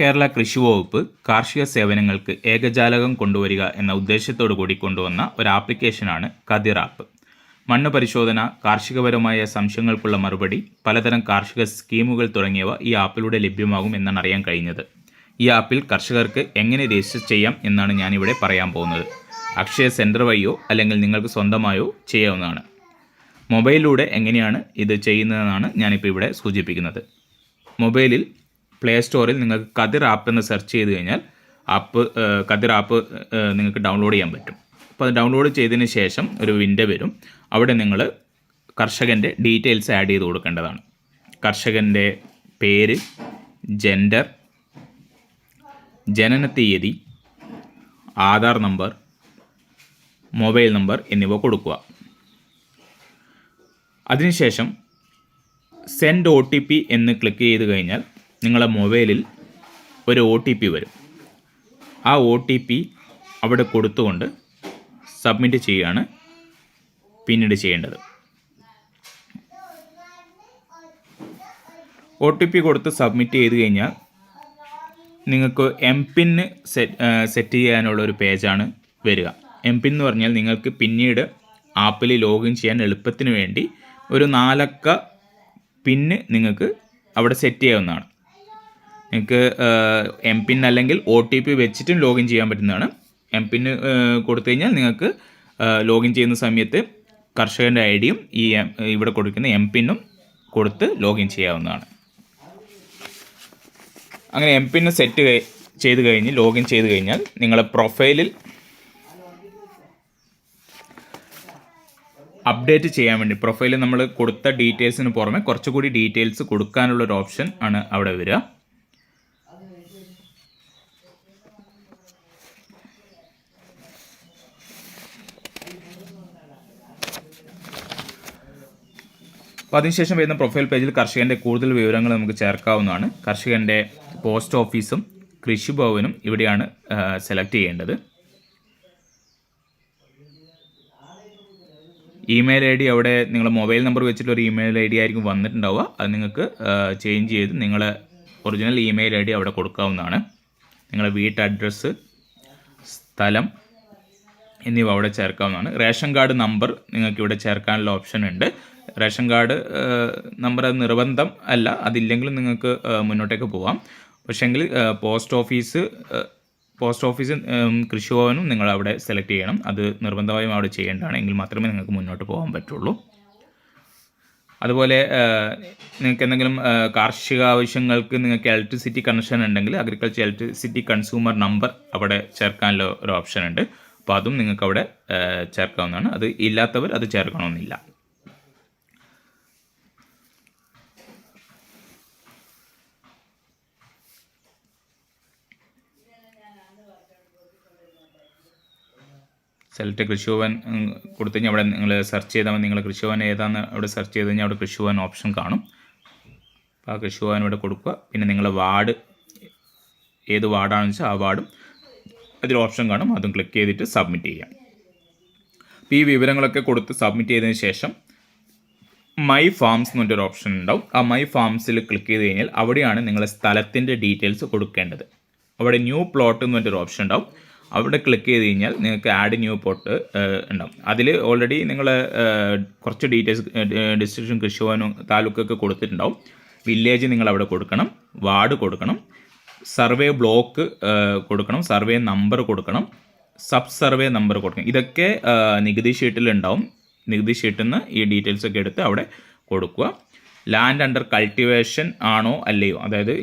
കേരള കൃഷി വകുപ്പ് കാർഷിക സേവനങ്ങൾക്ക് ഏകജാലകം കൊണ്ടുവരിക എന്ന ഉദ്ദേശത്തോടു കൂടി കൊണ്ടുവന്ന ഒരു ആപ്ലിക്കേഷനാണ് കതിർ ആപ്പ്. മണ്ണ് പരിശോധന കാർഷികപരമായ സംശയങ്ങൾക്കുള്ള മറുപടി പലതരം കാർഷിക സ്കീമുകൾ തുടങ്ങിയവ ഈ ആപ്പിലൂടെ ലഭ്യമാകും എന്നാണ് അറിയാൻ കഴിഞ്ഞത്. ഈ ആപ്പിൽ കർഷകർക്ക് എങ്ങനെ രജിസ്റ്റർ ചെയ്യാം എന്നാണ് ഞാനിവിടെ പറയാൻ പോകുന്നത്. അക്ഷയ സെന്റർ വഴിയോ അല്ലെങ്കിൽ നിങ്ങൾക്ക് സ്വന്തമായോ ചെയ്യാവുന്നതാണ്. മൊബൈലിലൂടെ എങ്ങനെയാണ് ഇത് ചെയ്യുന്നതെന്നാണ് ഞാനിപ്പോൾ ഇവിടെ സൂചിപ്പിക്കുന്നത്. മൊബൈലിൽ പ്ലേ സ്റ്റോറിൽ നിങ്ങൾക്ക് കതിർ ആപ്പ് എന്ന് സെർച്ച് ചെയ്ത് കഴിഞ്ഞാൽ ആപ്പ് കതിർ ആപ്പ് നിങ്ങൾക്ക് ഡൗൺലോഡ് ചെയ്യാൻ പറ്റും. അപ്പോൾ അത് ഡൗൺലോഡ് ചെയ്തതിന് ശേഷം ഒരു വിൻഡോ വരും. അവിടെ നിങ്ങൾ കർഷകന്റെ ഡീറ്റെയിൽസ് ആഡ് ചെയ്ത് കൊടുക്കേണ്ടതാണ്. കർഷകന്റെ പേര് ജെൻഡർ ജനന തീയതി ആധാർ നമ്പർ മൊബൈൽ നമ്പർ എന്നിവ കൊടുക്കുക. അതിനുശേഷം സെൻഡ് ഒ ടി പി എന്ന് ക്ലിക്ക് ചെയ്ത് കഴിഞ്ഞാൽ നിങ്ങളെ മൊബൈലിൽ ഒരു ഒ ടി പി വരും. ആ ഒ ടി പി അവിടെ കൊടുത്തുകൊണ്ട് സബ്മിറ്റ് ചെയ്യുകയാണ് പിന്നീട് ചെയ്യേണ്ടത്. ഒ ടി പി കൊടുത്ത് സബ്മിറ്റ് ചെയ്ത് കഴിഞ്ഞാൽ നിങ്ങൾക്ക് എം പിന്ന് സെറ്റ് സെറ്റ് ചെയ്യാനുള്ള ഒരു പേജാണ് വരിക. എം പിൻ എന്ന് പറഞ്ഞാൽ നിങ്ങൾക്ക് പിന്നീട് ആപ്പിൽ ലോഗിൻ ചെയ്യാൻ എളുപ്പത്തിന് വേണ്ടി ഒരു നാലക്ക പിന്ന് നിങ്ങൾക്ക് അവിടെ സെറ്റ് ചെയ്യാവുന്നതാണ്. നിങ്ങൾക്ക് എം പിൻ അല്ലെങ്കിൽ ഒ ടി പി വെച്ചിട്ടും ലോഗിൻ ചെയ്യാൻ പറ്റുന്നതാണ്. എം പിന്ന് കൊടുത്തു കഴിഞ്ഞാൽ നിങ്ങൾക്ക് ലോഗിൻ ചെയ്യുന്ന സമയത്ത് കർഷകന്റെ ഐ ഡിയും ഈ ഇവിടെ കൊടുക്കുന്ന എം പിന്നും കൊടുത്ത് ലോഗിൻ ചെയ്യാവുന്നതാണ്. അങ്ങനെ എം പിന്ന് സെറ്റ് ചെയ്ത് കഴിഞ്ഞ് ലോഗിൻ ചെയ്ത് കഴിഞ്ഞാൽ നിങ്ങളെ പ്രൊഫൈലിൽ അപ്ഡേറ്റ് ചെയ്യാൻ വേണ്ടി പ്രൊഫൈലിൽ നമ്മൾ കൊടുത്ത ഡീറ്റെയിൽസിന് പുറമെ കുറച്ചുകൂടി ഡീറ്റെയിൽസ് കൊടുക്കാനുള്ള ഒരു ഓപ്ഷൻ ആണ് അവിടെ വരിക. അപ്പോൾ അതിനുശേഷം വരുന്ന പ്രൊഫൈൽ പേജിൽ കർഷകന്റെ കൂടുതൽ വിവരങ്ങൾ നമുക്ക് ചേർക്കാവുന്നതാണ്. കർഷകന്റെ പോസ്റ്റ് ഓഫീസും കൃഷിഭവനും ഇവിടെയാണ് സെലക്ട് ചെയ്യേണ്ടത്. ഇമെയിൽ ഐ ഡി അവിടെ നിങ്ങൾ മൊബൈൽ നമ്പർ വെച്ചിട്ട് ഒരു ഇമെയിൽ ഐ ഡി ആയിരിക്കും വന്നിട്ടുണ്ടാവുക. അത് നിങ്ങൾക്ക് ചേഞ്ച് ചെയ്ത് നിങ്ങൾ ഒറിജിനൽ ഇമെയിൽ ഐ ഡി അവിടെ കൊടുക്കാവുന്നതാണ്. നിങ്ങളുടെ വീട്ട് അഡ്രസ്സ് സ്ഥലം എന്നിവ അവിടെ ചേർക്കാവുന്നതാണ്. റേഷൻ കാർഡ് നമ്പർ നിങ്ങൾക്ക് ഇവിടെ ചേർക്കാനുള്ള ഓപ്ഷൻ ഉണ്ട്. റേഷൻ കാർഡ് നമ്പർ അത് നിർബന്ധം അല്ല. അതില്ലെങ്കിലും നിങ്ങൾക്ക് മുന്നോട്ടേക്ക് പോവാം. പക്ഷേങ്കിൽ പോസ്റ്റ് ഓഫീസ് പോസ്റ്റ് ഓഫീസ് കൃഷി ഭവനും നിങ്ങൾ അവിടെ സെലക്ട് ചെയ്യണം. അത് നിർബന്ധമായും അവിടെ ചെയ്യേണ്ടതാണ്. എങ്കിൽ മാത്രമേ നിങ്ങൾക്ക് മുന്നോട്ട് പോകാൻ പറ്റുള്ളൂ. അതുപോലെ നിങ്ങൾക്ക് എന്തെങ്കിലും കാർഷിക ആവശ്യങ്ങൾക്ക് നിങ്ങൾക്ക് ഇലക്ട്രിസിറ്റി കണക്ഷൻ ഉണ്ടെങ്കിൽ അഗ്രികൾച്ചർ ഇലക്ട്രിസിറ്റി കൺസ്യൂമർ നമ്പർ അവിടെ ചേർക്കാനുള്ള ഒരു ഓപ്ഷൻ ഉണ്ട്. അപ്പോൾ അതും നിങ്ങൾക്ക് അവിടെ ചേർക്കാവുന്നതാണ്. അത് ഇല്ലാത്തവർ അത് ചേർക്കണമെന്നില്ല. സെലക്ട് കൃഷിഭവൻ കൊടുത്തു കഴിഞ്ഞാൽ അവിടെ നിങ്ങൾ സെർച്ച് ചെയ്താൽ നിങ്ങൾ കൃഷിഭവൻ ഏതാണെന്ന് അവിടെ സെർച്ച് ചെയ്ത് കഴിഞ്ഞാൽ അവിടെ കൃഷിഭവൻ ഓപ്ഷൻ കാണും. അപ്പോൾ ആ കൃഷിഭവൻ ഇവിടെ കൊടുക്കുക. പിന്നെ നിങ്ങൾ വാർഡ് ഏത് വാർഡാണെന്ന് വെച്ചാൽ ആ വാർഡും അതിൽ ഓപ്ഷൻ കാണും. അതും ക്ലിക്ക് ചെയ്തിട്ട് സബ്മിറ്റ് ചെയ്യാം. അപ്പോൾ ഈ വിവരങ്ങളൊക്കെ കൊടുത്ത് സബ്മിറ്റ് ചെയ്തതിന് ശേഷം മൈ ഫാംസ് എന്ന് പറഞ്ഞൊരു ഓപ്ഷൻ ഉണ്ടാവും. ആ മൈ ഫാംസിൽ ക്ലിക്ക് ചെയ്ത് കഴിഞ്ഞാൽ അവിടെയാണ് നിങ്ങളെ സ്ഥലത്തിന്റെ ഡീറ്റെയിൽസ് കൊടുക്കേണ്ടത്. അവിടെ ന്യൂ പ്ലോട്ട് എന്ന് പറഞ്ഞൊരു ഓപ്ഷൻ ഉണ്ടാവും. അവിടെ ക്ലിക്ക് ചെയ്ത് കഴിഞ്ഞാൽ നിങ്ങൾക്ക് ആഡ് ന്യൂ പോട്ട് ഉണ്ടാവും. അതിൽ ഓൾറെഡി നിങ്ങൾ കുറച്ച് ഡീറ്റെയിൽസ് ഡിസ്ട്രിക്ഷൻ കൃഷിഭവനും താലൂക്കൊക്കെ കൊടുത്തിട്ടുണ്ടാവും. വില്ലേജ് നിങ്ങൾ അവിടെ കൊടുക്കണം വാർഡ് കൊടുക്കണം സർവേ ബ്ലോക്ക് കൊടുക്കണം സർവേ നമ്പർ കൊടുക്കണം സബ് സർവേ നമ്പർ കൊടുക്കണം. ഇതൊക്കെ നികുതി ഷീറ്റിൽ ഉണ്ടാവും. നികുതി ഷീട്ടിൽ നിന്ന് ഈ ഡീറ്റെയിൽസൊക്കെ എടുത്ത് അവിടെ കൊടുക്കുക. ലാൻഡ് അണ്ടർ കൾട്ടിവേഷൻ ആണോ അല്ലയോ? അതായത്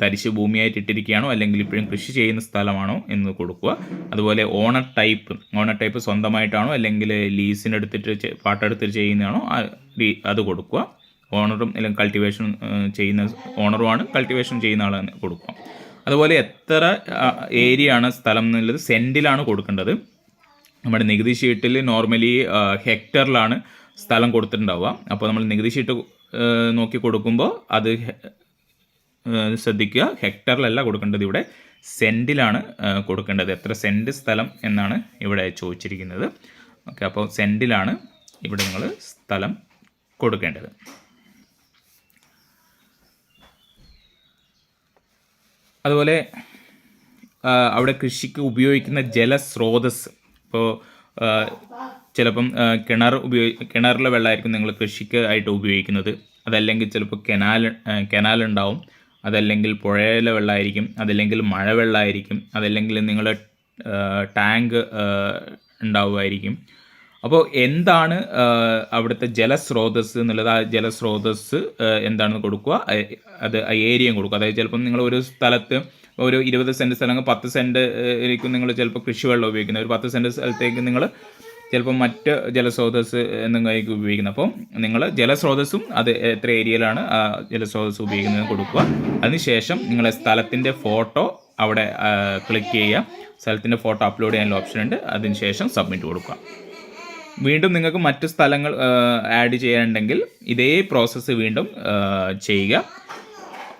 തരിശ് ഭൂമിയായിട്ട് ഇട്ടിരിക്കുകയാണോ അല്ലെങ്കിൽ ഇപ്പോഴും കൃഷി ചെയ്യുന്ന സ്ഥലമാണോ എന്ന് കൊടുക്കുക. അതുപോലെ ഓണർ ടൈപ്പ് ഓണർ ടൈപ്പ് സ്വന്തമായിട്ടാണോ അല്ലെങ്കിൽ ലീസിനെടുത്തിട്ട് പാട്ടെടുത്തിട്ട് ചെയ്യുന്നതാണോ അത് കൊടുക്കുക. ഓണറും അല്ലെങ്കിൽ കൾട്ടിവേഷൻ ചെയ്യുന്ന ഓണറുമാണ് കൾട്ടിവേഷൻ ചെയ്യുന്ന ആളാണ് കൊടുക്കുക. അതുപോലെ എത്ര ഏരിയ ആണ് സ്ഥലം എന്നുള്ളത് സെന്റിലാണ് കൊടുക്കേണ്ടത്. നമ്മുടെ നികുതി ഷീട്ടിൽ നോർമലി ഹെക്ടറിലാണ് സ്ഥലം കൊടുത്തിട്ടുണ്ടാവുക. അപ്പോൾ നമ്മൾ നികുതി ഷീട്ട് നോക്കി കൊടുക്കുമ്പോൾ അത് ശ്രദ്ധിക്കുക. ഹെക്ടറിലല്ല കൊടുക്കേണ്ടത് ഇവിടെ. സെന്റിലാണ് കൊടുക്കേണ്ടത്. എത്ര സെന്റ് സ്ഥലം എന്നാണ് ഇവിടെ ചോദിച്ചിരിക്കുന്നത്. ഓക്കെ അപ്പോൾ സെന്റിലാണ് ഇവിടെ നിങ്ങൾ സ്ഥലം കൊടുക്കേണ്ടത്. അതുപോലെ അവിടെ കൃഷിക്ക് ഉപയോഗിക്കുന്ന ജലസ്രോതസ് ഇപ്പോൾ ചിലപ്പം കിണർ ഉപയോഗി കിണറിലെ വെള്ളമായിരിക്കും നിങ്ങൾ കൃഷിക്ക് ആയിട്ട് ഉപയോഗിക്കുന്നത്. അതല്ലെങ്കിൽ ചിലപ്പോൾ കെനാൽ കെനാലുണ്ടാവും അതല്ലെങ്കിൽ പുഴയിലെ വെള്ളമായിരിക്കും അതല്ലെങ്കിൽ മഴവെള്ളമായിരിക്കും അതല്ലെങ്കിൽ നിങ്ങളുടെ ടാങ്ക് ഉണ്ടാവുമായിരിക്കും. അപ്പോൾ എന്താണ് അവിടുത്തെ ജലസ്രോതസ് എന്നുള്ളത്? ആ ജലസ്രോതസ് എന്താണെന്ന് കൊടുക്കുക? അത് ഏരിയയും കൊടുക്കുക. അതായത് ചിലപ്പം നിങ്ങൾ ഒരു സ്ഥലത്ത് ഒരു ഇരുപത് സെന്റ് സ്ഥലം പത്ത് ആയിരിക്കും നിങ്ങൾ ചിലപ്പോൾ കൃഷിവെള്ളം ഉപയോഗിക്കുന്നത്. ഒരു പത്ത് സെന്റ് സ്ഥലത്തേക്ക് നിങ്ങൾ ചിലപ്പോൾ മറ്റ് ജലസ്രോതസ് എന്നൊക്കെ ഉപയോഗിക്കുന്നത്. അപ്പോൾ നിങ്ങൾ ജലസ്രോതസ്സും അത് എത്ര ഏരിയയിലാണ് ആ ജലസ്രോതസ് ഉപയോഗിക്കുന്നത് കൊടുക്കുക. അതിനുശേഷം നിങ്ങളെ സ്ഥലത്തിന്റെ ഫോട്ടോ അവിടെ ക്ലിക്ക് ചെയ്യുക. സ്ഥലത്തിന്റെ ഫോട്ടോ അപ്ലോഡ് ചെയ്യാനുള്ള ഓപ്ഷൻ ഉണ്ട്. അതിനുശേഷം സബ്മിറ്റ് കൊടുക്കുക. വീണ്ടും നിങ്ങൾക്ക് മറ്റ് സ്ഥലങ്ങൾ ആഡ് ചെയ്യാനുണ്ടെങ്കിൽ ഇതേ പ്രോസസ്സ് വീണ്ടും ചെയ്യുക.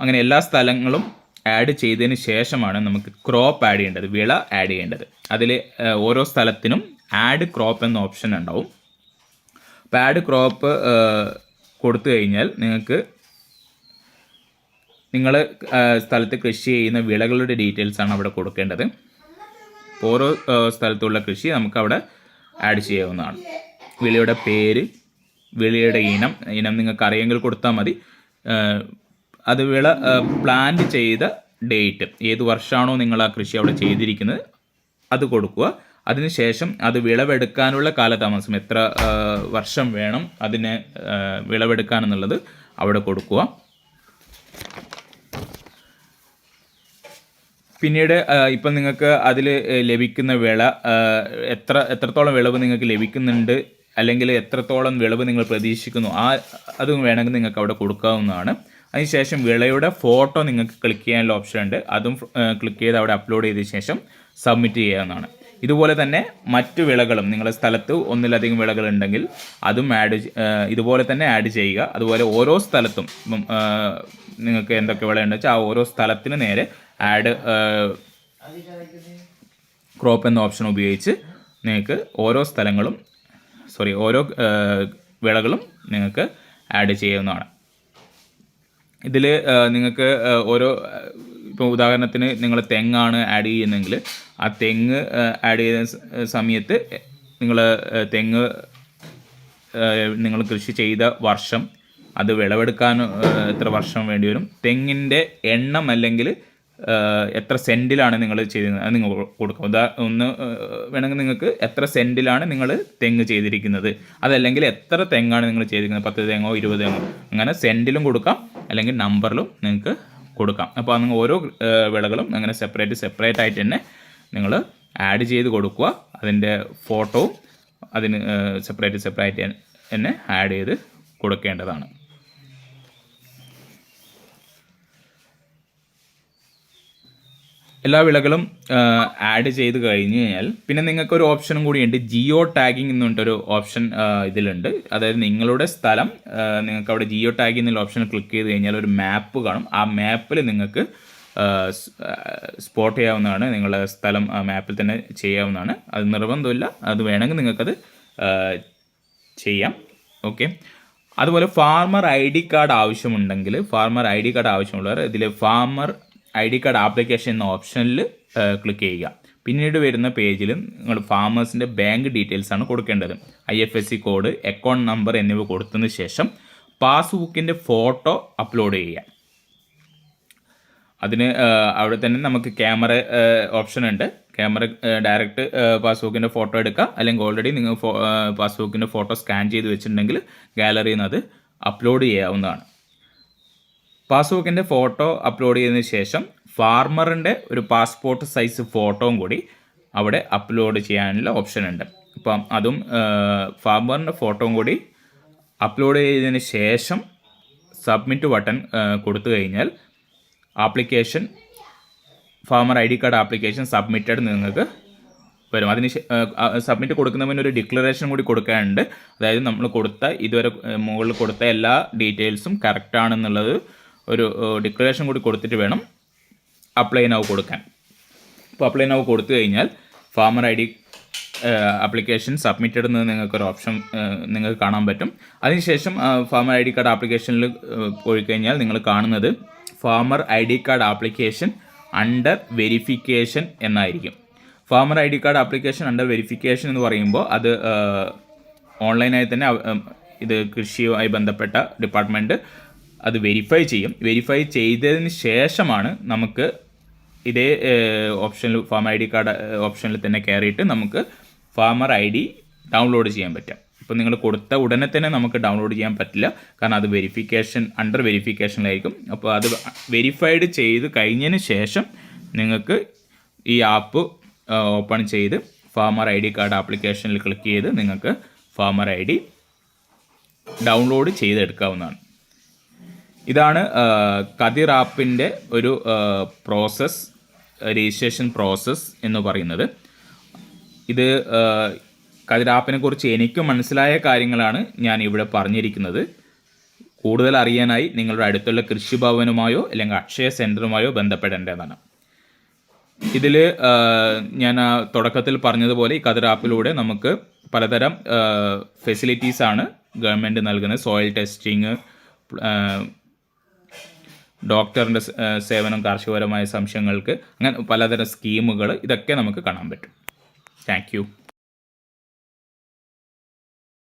അങ്ങനെ എല്ലാ സ്ഥലങ്ങളും ആഡ് ചെയ്തതിന് ശേഷമാണ് നമുക്ക് ക്രോപ്പ് ആഡ് ചെയ്യേണ്ടത് വിള ആഡ് ചെയ്യേണ്ടത്. അതിൽ ഓരോ സ്ഥലത്തിനും ആഡ് ക്രോപ്പ് എന്ന ഓപ്ഷൻ ഉണ്ടാവും. അപ്പോൾ ആഡ് ക്രോപ്പ് കൊടുത്തു കഴിഞ്ഞാൽ നിങ്ങൾക്ക് നിങ്ങൾ സ്ഥലത്ത് കൃഷി ചെയ്യുന്ന വിളകളുടെ ഡീറ്റെയിൽസ് ആണ് അവിടെ കൊടുക്കേണ്ടത്. ഓരോ സ്ഥലത്തുള്ള കൃഷി നമുക്ക് അവിടെ ആഡ് ചെയ്യാവുന്നതാണ്. വിളിയുടെ പേര് വിളിയുടെ ഇനം ഇനം നിങ്ങൾക്ക് അറിയെങ്കിൽ കൊടുത്താൽ മതി. അത് വിള പ്ലാന്റ് ചെയ്ത ഡേറ്റ് ഏത് വർഷമാണോ നിങ്ങൾ ആ കൃഷി അവിടെ ചെയ്തിരിക്കുന്നത് അത് കൊടുക്കുക. അതിനുശേഷം അത് വിളവെടുക്കാനുള്ള കാലതാമസം എത്ര വർഷം വേണം അതിനെ വിളവെടുക്കാൻ എന്നുള്ളത് അവിടെ കൊടുക്കുക. പിന്നീട് ഇപ്പം നിങ്ങൾക്ക് അതിൽ ലഭിക്കുന്ന വിള എത്ര എത്രത്തോളം വിളവ് നിങ്ങൾക്ക് ലഭിക്കുന്നുണ്ട് അല്ലെങ്കിൽ എത്രത്തോളം വിളവ് നിങ്ങൾ പ്രതീക്ഷിക്കുന്നു ആ അതും വേണമെങ്കിൽ നിങ്ങൾക്ക് അവിടെ കൊടുക്കാവുന്നതാണ്. അതിനുശേഷം വിളയുടെ ഫോട്ടോ നിങ്ങൾക്ക് ക്ലിക്ക് ചെയ്യാനുള്ള ഓപ്ഷൻ ഉണ്ട് അതും ക്ലിക്ക് ചെയ്ത് അവിടെ അപ്ലോഡ് ചെയ്ത ശേഷം സബ്മിറ്റ് ചെയ്യാവുന്നതാണ്. ഇതുപോലെ തന്നെ മറ്റു വിളകളും നിങ്ങളുടെ സ്ഥലത്ത് ഒന്നിലധികം വിളകൾ ഉണ്ടെങ്കിൽ അതും ആഡ് ഇതുപോലെ തന്നെ ആഡ് ചെയ്യുക. അതുപോലെ ഓരോ സ്ഥലത്തും നിങ്ങൾക്ക് എന്തൊക്കെ വിളയുണ്ടെന്ന് വെച്ചാൽ ആ ഓരോ സ്ഥലത്തിന് നേരെ ആഡ് ക്രോപ്പ് എന്ന ഓപ്ഷൻ ഉപയോഗിച്ച് നിങ്ങൾക്ക് ഓരോ സ്ഥലങ്ങളും സോറി ഓരോ വിളകളും നിങ്ങൾക്ക് ആഡ് ചെയ്യാവുന്നതാണ്. ഇതിൽ നിങ്ങൾക്ക് ഓരോ ഇപ്പോൾ ഉദാഹരണത്തിന് നിങ്ങൾ തെങ്ങാണ് ആഡ് ചെയ്യുന്നതെങ്കിൽ ആ തെങ്ങ് ആഡ് ചെയ്യുന്ന സമയത്ത് നിങ്ങൾ തെങ്ങ് നിങ്ങൾ കൃഷി ചെയ്ത വർഷം അത് വിളവെടുക്കാൻ എത്ര വർഷം വേണ്ടി വരും? തെങ്ങിന്റെ എണ്ണം അല്ലെങ്കിൽ എത്ര സെന്റിലാണ് നിങ്ങൾ ചെയ്തിരുന്നത്? അത് നിങ്ങൾ കൊടുക്കുക ഉദാ ഒന്ന് വേണമെങ്കിൽ നിങ്ങൾക്ക് എത്ര സെന്റിലാണ് നിങ്ങൾ തെങ്ങ് ചെയ്തിരിക്കുന്നത്? അതല്ലെങ്കിൽ എത്ര തെങ്ങാണ് നിങ്ങൾ ചെയ്തിരിക്കുന്നത്? പത്ത് തെങ്ങോ ഇരുപത് തെങ്ങോ? അങ്ങനെ സെന്റിലും കൊടുക്കാം. അല്ലെങ്കിൽ നമ്പറിലും നിങ്ങൾക്ക് കൊടുക്കാം. അപ്പോൾ നിങ്ങൾ ഓരോ വിളകളും അങ്ങനെ സെപ്പറേറ്റ് സെപ്പറേറ്റ് ആയിട്ട് തന്നെ നിങ്ങൾ ആഡ് ചെയ്ത് കൊടുക്കുക. അതിന്റെ ഫോട്ടോ അതിന് സെപ്പറേറ്റ് സെപ്പറേറ്റ് തന്നെ ആഡ് ചെയ്ത് കൊടുക്കേണ്ടതാണ്. എല്ലാ വിളകളും ആഡ് ചെയ്ത് കഴിഞ്ഞ് കഴിഞ്ഞാൽ പിന്നെ നിങ്ങൾക്ക് ഒരു ഓപ്ഷനും കൂടിയുണ്ട്. ജിയോ ടാഗിംഗ് എന്ന് പറഞ്ഞിട്ടൊരു ഓപ്ഷൻ ഇതിലുണ്ട്. അതായത് നിങ്ങളുടെ സ്ഥലം നിങ്ങൾക്ക് അവിടെ ജിയോ ടാഗിംഗ് എന്നുള്ള ഓപ്ഷൻ ക്ലിക്ക് ചെയ്ത് കഴിഞ്ഞാൽ ഒരു മാപ്പ് കാണും. ആ മാപ്പിൽ നിങ്ങൾക്ക് സ്പോട്ട് ചെയ്യാവുന്നതാണ്. നിങ്ങളുടെ സ്ഥലം ആ മാപ്പിൽ തന്നെ ചെയ്യാവുന്നതാണ്. അത് നിർബന്ധമില്ല. അത് വേണമെങ്കിൽ നിങ്ങൾക്കത് ചെയ്യാം. ഓക്കെ അതുപോലെ ഫാർമർ ഐ ഡി കാർഡ് ആവശ്യമുണ്ടെങ്കിൽ ഫാർമർ ഐ ഡി കാർഡ് ആവശ്യമുള്ളവർ ഇതിൽ farmer I D card application എന്ന ഓപ്ഷനിൽ ക്ലിക്ക് ചെയ്യുക. പിന്നീട് വരുന്ന പേജിൽ നിങ്ങൾ ഫാമേഴ്സിന്റെ ബാങ്ക് ഡീറ്റെയിൽസ് ആണ് കൊടുക്കേണ്ടത്. I F S C code account number എന്നിവ കൊടുത്തതിന് ശേഷം പാസ്ബുക്കിന്റെ ഫോട്ടോ അപ്ലോഡ് ചെയ്യുക. അതിന് അവിടെ തന്നെ നമുക്ക് ക്യാമറ ഓപ്ഷൻ ഉണ്ട്. ക്യാമറ ഡയറക്റ്റ് പാസ്ബുക്കിന്റെ ഫോട്ടോ എടുക്കുക. അല്ലെങ്കിൽ ഓൾറെഡി നിങ്ങൾ പാസ്ബുക്കിന്റെ ഫോട്ടോ സ്കാൻ ചെയ്ത് വെച്ചിട്ടുണ്ടെങ്കിൽ ഗാലറിയിൽ നിന്ന് അത് അപ്ലോഡ് ചെയ്യാവുന്നതാണ്. പാസ്ബുക്കിന്റെ ഫോട്ടോ അപ്ലോഡ് ചെയ്തതിന് ശേഷം ഫാർമറിന്റെ ഒരു പാസ്പോർട്ട് സൈസ് ഫോട്ടോയും കൂടി അവിടെ അപ്ലോഡ് ചെയ്യാനുള്ള ഓപ്ഷൻ ഉണ്ട്. അപ്പം അതും ഫാർമറിന്റെ ഫോട്ടോയും കൂടി അപ്ലോഡ് ചെയ്തതിന് ശേഷം സബ്മിറ്റ് ബട്ടൺ കൊടുത്തു കഴിഞ്ഞാൽ application farmer I D card application submitted നിങ്ങൾക്ക് വരും. അതിന് സബ്മിറ്റ് കൊടുക്കുന്നതിന് ഒരു ഡിക്ലറേഷൻ കൂടി കൊടുക്കാനുണ്ട്. അതായത് നമ്മൾ കൊടുത്ത ഇതുവരെ മുകളിൽ കൊടുത്ത എല്ലാ ഡീറ്റെയിൽസും കറക്റ്റ് ആണെന്നുള്ളത് ഒരു ഡിക്ലറേഷൻ കൂടി കൊടുത്തിട്ട് വേണം അപ്ലൈ നൗ കൊടുക്കാൻ. അപ്പോൾ അപ്ലൈ നൗ കൊടുത്തു കഴിഞ്ഞാൽ farmer I D application submitted എന്ന് നിങ്ങൾക്കൊരു ഓപ്ഷൻ നിങ്ങൾക്ക് കാണാൻ പറ്റും. അതിനുശേഷം ഫാമർ ഐ ഡി കാർഡ് ആപ്ലിക്കേഷനിൽ പോയി കഴിഞ്ഞാൽ നിങ്ങൾ കാണുന്നത് farmer I D card application under verification എന്നായിരിക്കും. Farmer I D card application under verification എന്ന് പറയുമ്പോൾ അത് ഓൺലൈനായി തന്നെ ഇത് കൃഷിയുമായി ബന്ധപ്പെട്ട ഡിപ്പാർട്ട്മെന്റ് അത് വെരിഫൈ ചെയ്യും. വെരിഫൈ ചെയ്തതിന് ശേഷമാണ് നമുക്ക് ഇതേ ഓപ്ഷനിൽ ഫാമർ ഐ ഡി കാർഡ് ഓപ്ഷനിൽ തന്നെ കയറിയിട്ട് നമുക്ക് ഫാമർ ഐ ഡി ഡൗൺലോഡ് ചെയ്യാൻ പറ്റും ഇപ്പോൾ നിങ്ങൾ കൊടുത്ത ഉടനെ തന്നെ നമുക്ക് ഡൗൺലോഡ് ചെയ്യാൻ പറ്റില്ല. കാരണം അത് വെരിഫിക്കേഷൻ അണ്ടർ വെരിഫിക്കേഷനിലായിരിക്കും അപ്പോൾ അത് വെരിഫൈഡ് ചെയ്ത് കഴിഞ്ഞതിന് ശേഷം നിങ്ങൾക്ക് ഈ ആപ്പ് ഓപ്പൺ ചെയ്ത് ഫാമർ ഐ ഡി കാർഡ് ആപ്ലിക്കേഷനിൽ ക്ലിക്ക് ചെയ്ത് നിങ്ങൾക്ക് ഫാമർ ഐ ഡി ഡൗൺലോഡ് ചെയ്തെടുക്കാവുന്നതാണ്. ഇതാണ് കതിർ ആപ്പിന്റെ ഒരു പ്രോസസ് രജിസ്ട്രേഷൻ പ്രോസസ്സ് എന്ന് പറയുന്നത്. ഇത് കതിർ ആപ്പിനെ കുറിച്ച് എനിക്ക് മനസ്സിലായ കാര്യങ്ങളാണ് ഞാൻ ഇവിടെ പറഞ്ഞിരിക്കുന്നത്. കൂടുതൽ അറിയാനായി നിങ്ങളുടെ അടുത്തുള്ള കൃഷിഭവനുമായോ അല്ലെങ്കിൽ അക്ഷയ സെന്ററുമായോ ബന്ധപ്പെടേണ്ടതാണ്. ഇതിൽ ഞാൻ തുടക്കത്തിൽ പറഞ്ഞതുപോലെ ഈ കതിർ ആപ്പിലൂടെ നമുക്ക് പലതരം ഫെസിലിറ്റീസാണ് ഗവൺമെന്റ് നൽകുന്നത്. സോയിൽ ടെസ്റ്റിങ് ഡോക്ടറിന്റെ സേവനം കാർഷികപരമായ സംശയങ്ങൾക്ക് അങ്ങനെ പലതരം സ്കീമുകൾ ഇതൊക്കെ നമുക്ക് കാണാൻ പറ്റും. താങ്ക്